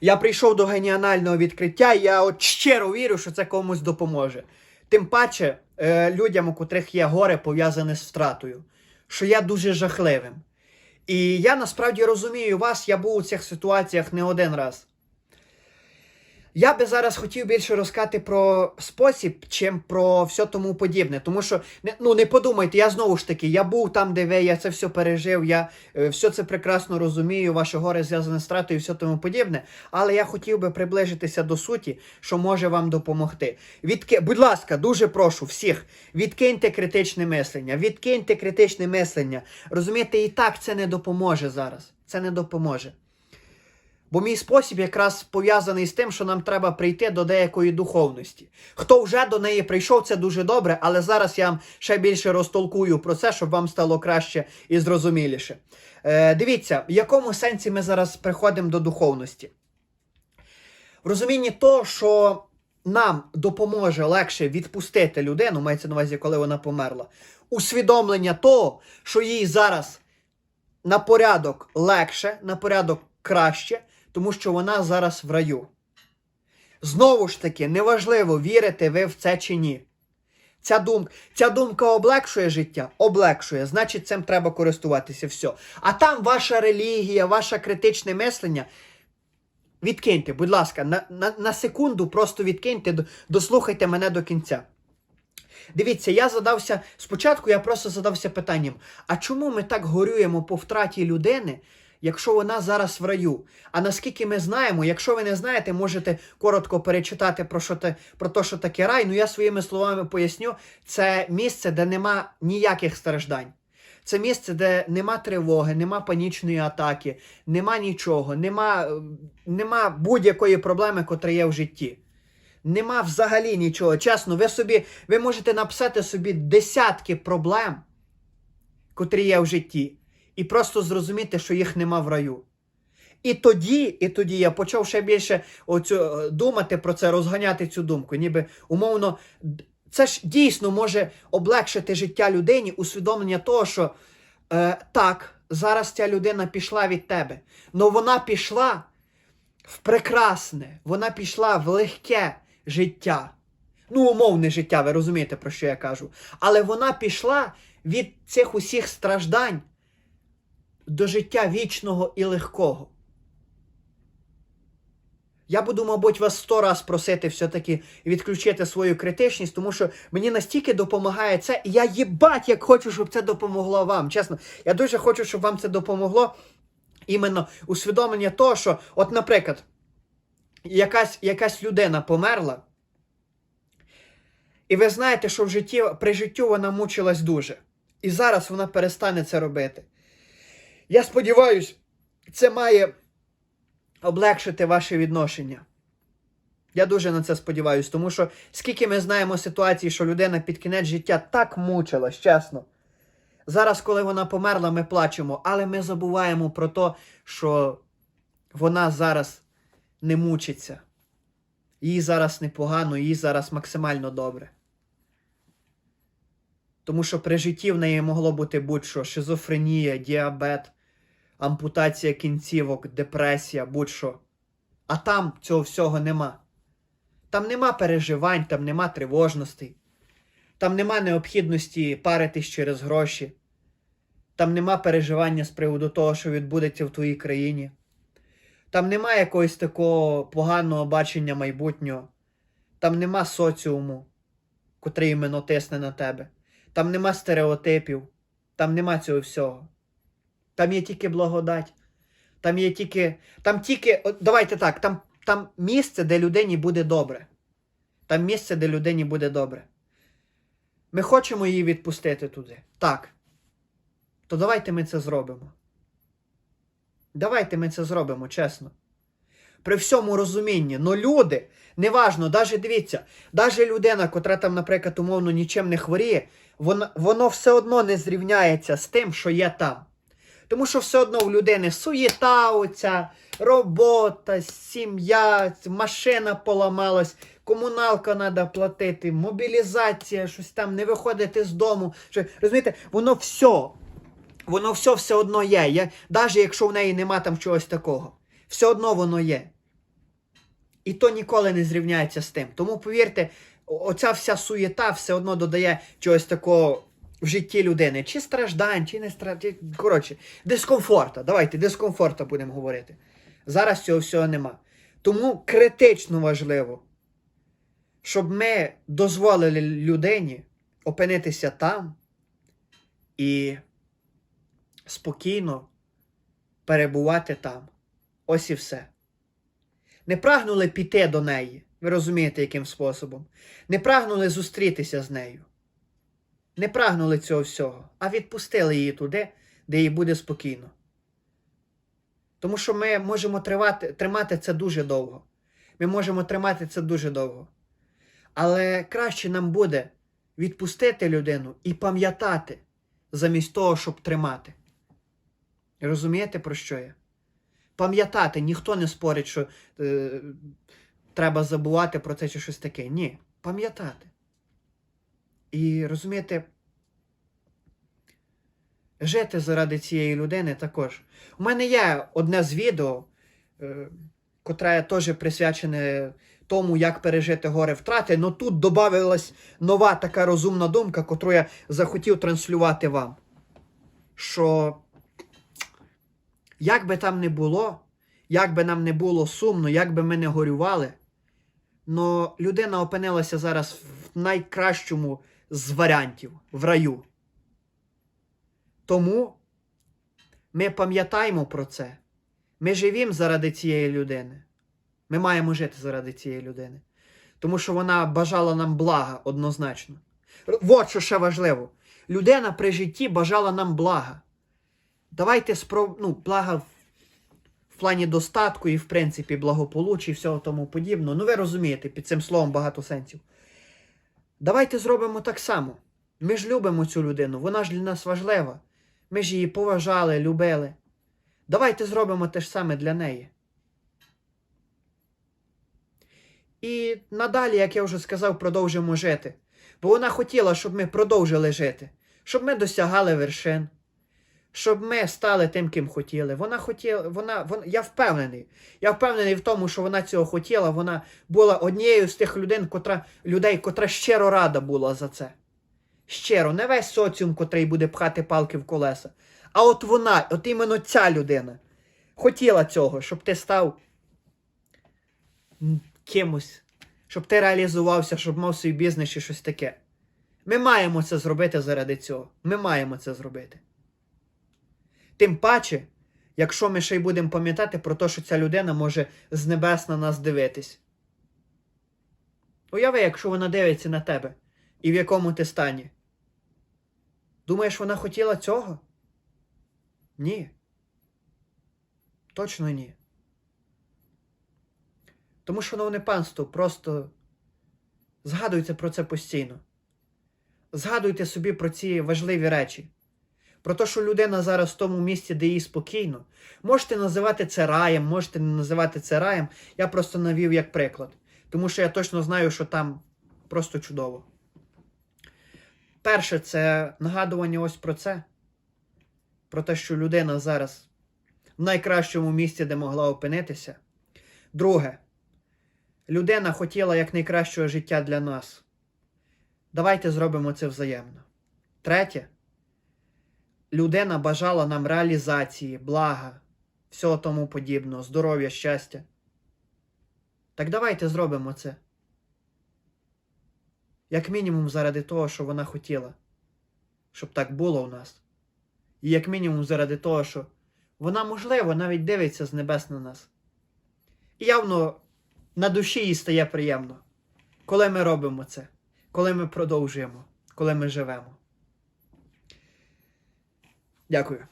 Я прийшов до геніанального відкриття, і я от щиро вірю, що це комусь допоможе. Тим паче е, людям, у котрих є горе пов'язане з втратою, що я дуже жахливим. І я насправді розумію вас, я був у цих ситуаціях не один раз. Я би зараз хотів більше розказати про спосіб, чим про все тому подібне. Тому що, ну не подумайте, я знову ж таки, я був там, де ви, я це все пережив, я е, все це прекрасно розумію, ваше горе зв'язане з стратою і все тому подібне. Але я хотів би приближитися до суті, що може вам допомогти. Відки... Будь ласка, дуже прошу всіх, відкиньте критичне мислення, відкиньте критичне мислення. Розумієте, і так це не допоможе зараз. Це не допоможе. Бо мій спосіб якраз пов'язаний з тим, що нам треба прийти до деякої духовності. Хто вже до неї прийшов, це дуже добре, але зараз я вам ще більше розтолкую про це, щоб вам стало краще і зрозуміліше. Е, дивіться, в якому сенсі ми зараз приходимо до духовності. В розумінні того, що нам допоможе легше відпустити людину, мається на увазі, коли вона померла, усвідомлення того, що їй зараз на порядок легше, на порядок краще, тому що вона зараз в раю. Знову ж таки, неважливо, вірите ви в це чи ні. Ця думка, ця думка облегшує життя, облегшує, значить, цим треба користуватися. Все. А там ваша релігія, ваше критичне мислення. Відкиньте, будь ласка, на, на, на секунду просто відкиньте, дослухайте мене до кінця. Дивіться, я задався спочатку, я просто задався питанням: а чому ми так горюємо по втраті людини, якщо вона зараз в раю? А наскільки ми знаємо, якщо ви не знаєте, можете коротко перечитати про що те, про те, що таке рай. Ну я своїми словами поясню, це місце, де нема ніяких страждань. Це місце, де нема тривоги, нема панічної атаки, нема нічого, нема, е, нема будь-якої проблеми, котра є в житті. Нема взагалі нічого. Чесно, ви собі, ви можете написати собі десятки проблем, котрі є в житті, і просто зрозуміти, що їх нема в раю. І тоді, і тоді я почав ще більше оцю, е, думати про це, розганяти цю думку. Ніби умовно, це ж дійсно може облегшити життя людині, усвідомлення того, що е, так, зараз ця людина пішла від тебе. але вона пішла в прекрасне, вона пішла в легке життя. Ну, умовне життя, ви розумієте, про що я кажу. Але вона пішла від цих усіх страждань до життя вічного і легкого. Я буду, мабуть, вас сто раз просити все-таки відключити свою критичність, тому що мені настільки допомагає це, і я їбать, як хочу, щоб це допомогло вам. Чесно, я дуже хочу, щоб вам це допомогло. Іменно усвідомлення того, що, от, наприклад, якась, якась людина померла, і ви знаєте, що в житті, при життю вона мучилась дуже. І зараз вона перестане це робити. Я сподіваюся, це має облегшити ваше відношення. Я дуже на це сподіваюся, тому що скільки ми знаємо ситуацій, що людина під кінець життя так мучилась, чесно. Зараз, коли вона померла, ми плачемо, але ми забуваємо про те, що вона зараз не мучиться. Їй зараз непогано, їй зараз максимально добре. Тому що при житті в неї могло бути будь-що: шизофренія, діабет, ампутація кінцівок, депресія, будь-що. А там цього всього нема. Там нема переживань, там нема тривожностей, там нема необхідності паритись через гроші, там нема переживання з приводу того, що відбудеться в твоїй країні. Там нема якогось такого поганого бачення майбутнього. Там нема соціуму, котрий іменно тисне на тебе. Там нема стереотипів, там нема цього всього. Там є тільки благодать. Там є тільки. Там тільки. Давайте так, там, там місце, де людині буде добре. Там місце, де людині буде добре. Ми хочемо її відпустити туди. Так. То давайте ми це зробимо. Давайте ми це зробимо, чесно. При всьому розумінні. Ну люди, неважно, навіть дивіться, навіть людина, котра там, наприклад, умовно нічим не хворіє, воно, воно все одно не зрівняється з тим, що є там. Тому що все одно в людини суєта оця, робота, сім'я, машина поламалась, комуналка треба платити, мобілізація, щось там, не виходити з дому. Що, розумієте, воно все, воно все все одно є. є. Навіть якщо в неї нема там чогось такого, все одно воно є. І то ніколи не зрівняється з тим. Тому повірте, оця вся суєта все одно додає чогось такого в житті людини. Чи страждань, чи не страждань. Коротше, дискомфорта. Давайте дискомфорта будемо говорити. Зараз цього всього нема. Тому критично важливо, щоб ми дозволили людині опинитися там і спокійно перебувати там. Ось і все. Не прагнули піти до неї. Ви розумієте, яким способом. Не прагнули зустрітися з нею. Не прагнули цього всього, а відпустили її туди, де їй буде спокійно. Тому що ми можемо тривати, тримати це дуже довго. Ми можемо тримати це дуже довго. Але краще нам буде відпустити людину і пам'ятати, замість того, щоб тримати. Розумієте, про що я? Пам'ятати, ніхто не спорить, що е, треба забувати про це чи щось таке. Ні, пам'ятати. І розумієте, жити заради цієї людини також. У мене є одне з відео, е, котре теж присвячене тому, як пережити горе втрати. але тут додавалась нова така розумна думка, котру я захотів транслювати вам. Що як би там не було, як би нам не було сумно, як би ми не горювали, но людина опинилася зараз в найкращому з варіантів в раю. Тому ми пам'ятаємо про це. Ми живімо заради цієї людини. Ми маємо жити заради цієї людини. Тому що вона бажала нам блага однозначно. От що ще важливо. Людина при житті бажала нам блага. Давайте спроб... ну, блага в... в плані достатку і, в принципі, благополуччя і всього тому подібного. Ну, ви розумієте, під цим словом багато сенсів. Давайте зробимо так само. Ми ж любимо цю людину, вона ж для нас важлива. Ми ж її поважали, любили. Давайте зробимо те ж саме для неї. І надалі, як я вже сказав, продовжимо жити. Бо вона хотіла, щоб ми продовжили жити, щоб ми досягали вершин, щоб ми стали тим, ким хотіли. Вона хотіла, вона, вона, я впевнений. Я впевнений в тому, що вона цього хотіла. Вона була однією з тих людей, котра, людей, котра щиро рада була за це. Щиро, не весь соціум, котрий буде пхати палки в колеса. А от вона, от іменно ця людина, хотіла цього, щоб ти став кимось, щоб ти реалізувався, щоб мав свій бізнес чи щось таке. Ми маємо це зробити заради цього. Ми маємо це зробити. Тим паче, якщо ми ще й будемо пам'ятати про те, що ця людина може з небес на нас дивитись. Уяви, якщо вона дивиться на тебе і в якому ти стані. Думаєш, вона хотіла цього? Ні. Точно ні. Тому, шановне панство, просто згадуйте про це постійно. Згадуйте собі про ці важливі речі. Про те, що людина зараз в тому місці, де їй спокійно. Можете називати це раєм, можете не називати це раєм. Я просто навів як приклад. Тому що я точно знаю, що там просто чудово. Перше, це нагадування ось про це. Про те, що людина зараз в найкращому місці, де могла опинитися. Друге, людина хотіла якнайкращого життя для нас. Давайте зробимо це взаємно. Третє, людина бажала нам реалізації, блага, всього тому подібного, здоров'я, щастя. Так давайте зробимо це. Як мінімум заради того, що вона хотіла, щоб так було у нас. І як мінімум заради того, що вона, можливо, навіть дивиться з небес на нас. І явно на душі їй стає приємно, коли ми робимо це, коли ми продовжуємо, коли ми живемо. Дякую.